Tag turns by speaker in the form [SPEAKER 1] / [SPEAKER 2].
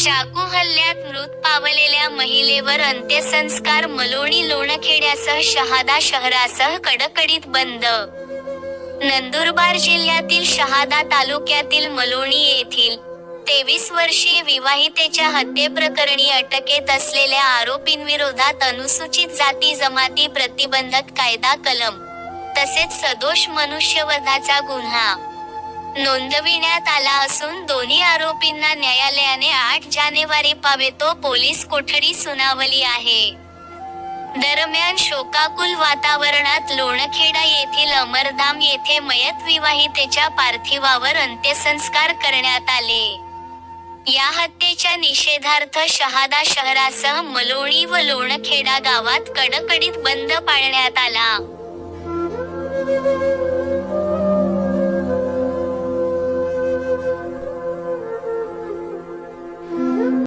[SPEAKER 1] चाकू हल्ल्यात मृत पावलेल्या महिलेवर अंत्यसंस्कार मलोणी लोणखेड्यासह शहादा शहरासह कडकडीत बंद. नंदुरबार जिल्ह्यातील शहादा तालुक्यातील मलोणी येथील तेवीस वर्षीय विवाहितेच्या हत्येप्रकरणी अटकेत असलेल्या आरोपींविरोधात अनुसूचित जाती जमाती प्रतिबंधक कायदा कलम तसेच सदोष मनुष्यवधाचा गुन्हा. नोंदविण्यात आला असून दोन्ही आरोपींना न्यायालयाने आठ जानेवारी पावेतो पोलीस कोठडी सुनावली आहे. दरम्यान शोकाकुल वातावरणात लोणखेडा येथील अमरधाम येथे मयत विवाहितेच्या पार्थिवावर अंत्यसंस्कार करण्यात आले. या हत्येच्या निषेधार्थ शहादा शहरासह मलोणी व लोणखेडा गावात कडकडीत बंद पाळण्यात आला.